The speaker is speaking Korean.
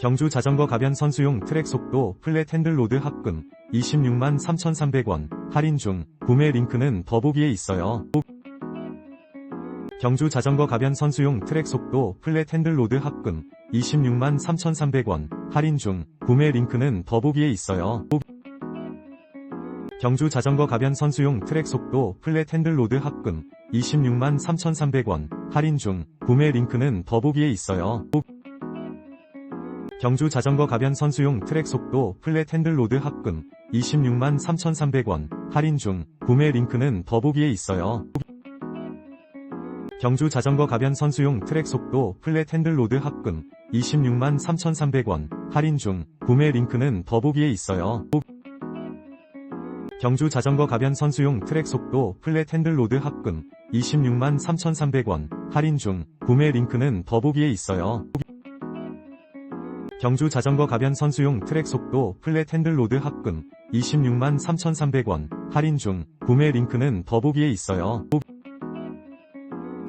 경주 자전거 가변 선수용 트랙 속도 플랫 핸들 로드 합금 26만 3,300원 할인 중 구매 링크는 더보기에 있어요. 경주 자전거 가변 선수용 트랙 속도 플랫 핸들 로드 합금 26만 3,300원 할인 중 구매 링크는 더보기에 있어요. 경주 자전거 가변 선수용 트랙 속도 플랫 핸들 로드 합금 26만 3,300원 할인 중 구매 링크는 더보기에 있어요. 경주 자전거 가변 선수용 트랙 속도 플랫 핸들 로드 합금 26만 3,300원 할인 중 구매 링크는 더보기에 있어요. 경주 자전거 가변 선수용 트랙 속도 플랫 핸들 로드 합금 26만 3,300원 할인 중 구매 링크는 더보기에 있어요. 경주 자전거 가변 선수용 트랙 속도 플랫 핸들 로드 합금 26만 3,300원 할인 중 구매 링크는 더보기에 있어요. 경주 자전거 가변 선수용 트랙 속도 플랫 핸들 로드 합금 26만 3,300원 할인 중 구매 링크는 더보기에 있어요.